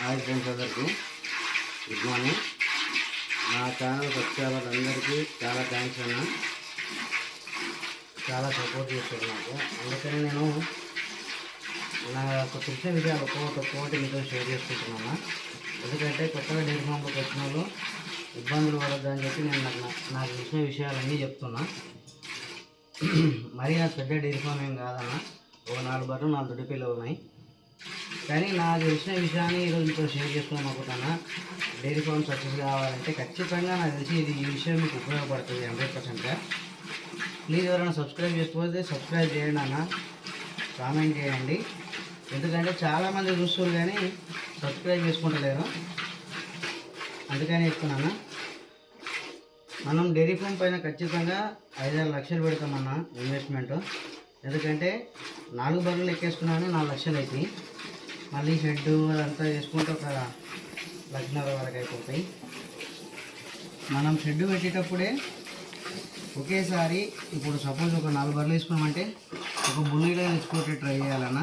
Hi friends అందరికీ. Good morning. నా channel వచ్చే అందరికీ చాలా థ్యాంక్స్ అన్న. చాలా సపోర్ట్ చేస్తారు నాకు. అందుకని నేను నా యొక్క కృష్ణ విషయాలు ఒక్కొక్కటి ఒక్కొక్కటి మీతో షేర్ చేసుకుంటున్నాను. ఎందుకంటే కొత్తగా డైరీ ఫామ్లోకి వచ్చిన వాళ్ళు ఇబ్బందులు పడద్దని చెప్పి నేను నాకు నాకు తెలిసిన విషయాలన్నీ చెప్తున్నా. మరి ఆ పెద్ద డైరీ ఫామ్ ఏం కాదన్న. ఒక నాలుగు బర్రెలు నాలుగు దొడ్డి పిల్లలు ఉన్నాయి. కానీ నాకు తెలిసిన విషయాన్ని ఈరోజు మీతో షేర్ చేసుకుందాం అనుకుంటున్నా. డైరీ ఫామ్ సక్సెస్ కావాలంటే ఖచ్చితంగా నాకు తెలిసి ఇది ఈ విషయం మీకు ఉపయోగపడుతుంది హండ్రెడ్ పర్సెంట్గా ప్లీజ్ ఎవరైనా సబ్స్క్రైబ్ చేసుకోకపోతే సబ్స్క్రైబ్ చేయండి అన్న. కామెంట్ చేయండి. ఎందుకంటే చాలామంది చూస్తారు కానీ సబ్స్క్రైబ్ చేసుకుంటలేరు. అందుకని చెప్తున్నాను. మనం డైరీ ఫామ్ పైన ఖచ్చితంగా ఐదారు లక్షలు పెడతామన్న ఇన్వెస్ట్మెంట్. ఎందుకంటే నాలుగు బర్రెలు ఎక్కేసుకున్నాను నాలుగు లక్షలు అవుతాయి మళ్ళీ షెడ్ అదంతా వేసుకుంటే ఒక లగ్నర వరకు అయిపోతాయి. మనం షెడ్ పెట్టేటప్పుడే ఒకేసారి ఇప్పుడు సపోజ్ ఒక నాలుగు బర్రెలు తీసుకున్నామంటే ఒక బుల్లిగా తెచ్చుకుంటే ట్రై చేయాలన్నా.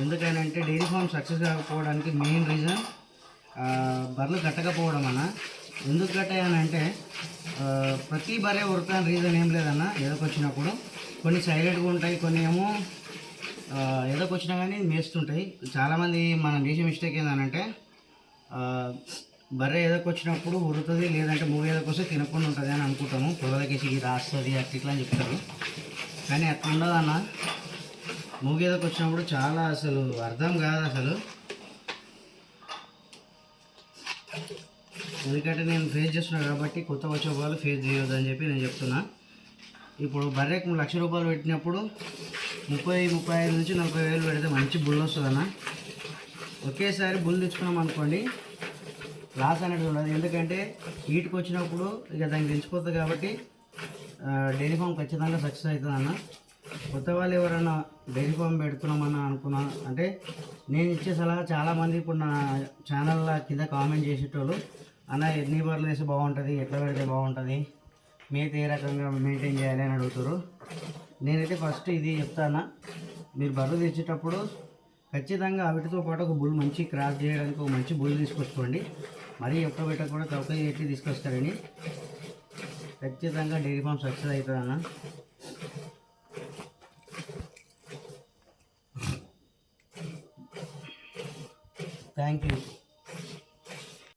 ఎందుకనంటే డైరీ ఫామ్ సక్సెస్ కాకపోవడానికి మెయిన్ రీజన్ బర్రెలు కట్టకపోవడం అన్న. ఎందుకు కట్టాయనంటే ప్రతి బర్రె ఉరకని రీజన్ ఏం లేదన్న. ఎదకొచ్చినప్పుడు కొన్ని సైలెంట్గా ఉంటాయి కొన్ని ఏమో ఆ, ఎదకొచ్చినా కానీ మేస్తుంటాయి. చాలామంది మనం చేసే మిస్టేక్ ఏంటంటే బర్రె బర్రె ఎదకొచ్చినప్పుడు ఉరుతుంది లేదంటే మూవీ ఏదో కోసం తినకుండా ఉంటుంది అని అనుకుంటాము. పొలదకేసి ఇది రాస్తుంది అట్లా ఇట్లా అని చెప్తారు. కానీ అట్లా ఉండదన్న. మూవీ మూగ ఎదకొచ్చినప్పుడు చాలా అసలు అర్థం కాదు అసలు. ఎందుకంటే నేను ఫేస్ చేస్తున్నాను కాబట్టి కొత్త వచ్చే వాళ్ళు ఫేస్ చేయొద్దని చెప్పి నేను చెప్తున్నా. ఇప్పుడు బర్రెకు లక్ష రూపాయలు పెట్టినప్పుడు ముప్పై ముప్పై ఐదు నుంచి నలభై వేలు పెడితే మంచి బుల్ వస్తుందన్న. ఒకేసారి బుల్ తెచ్చుకున్నాం అనుకోండి లాస్ అనేది ఉండదు. ఎందుకంటే హీట్కి వచ్చినప్పుడు ఇక దానికి తెచ్చిపోతుంది కాబట్టి డైరీ ఫామ్ ఖచ్చితంగా సక్సెస్ అవుతుంది అన్న కొత్త వాళ్ళు ఎవరైనా డైరీ ఫామ్ పెడుతున్నామన్న అనుకున్నా అంటే నేను ఇచ్చే సలహా చాలామంది ఇప్పుడు నా ఛానల్ కింద కామెంట్ చేసేటోళ్ళు అన్న ఎన్ని బర్రెలు వేస్తే బాగుంటుంది? ఎట్లా పెడితే బాగుంటుంది? మేత ఏ రకంగా మెయింటైన్ చేయాలి అని అడుగుతారు. నేనైతే ఫస్ట్ ఇది చెప్తానా. మీరు బర్రె తెచ్చేటప్పుడు ఖచ్చితంగా వాటితో పాటు ఒక బుల్ మంచి క్రాస్ చేయడానికి ఒక మంచి బుల్ తీసుకొచ్చుకోండి. మరీ ఎప్పుడు పెట్టకుండా చౌక చేసి తీసుకొస్తారని. ఖచ్చితంగా డైరీ ఫామ్ సక్సెస్ అవుతుంది అన్న థ్యాంక్ యూ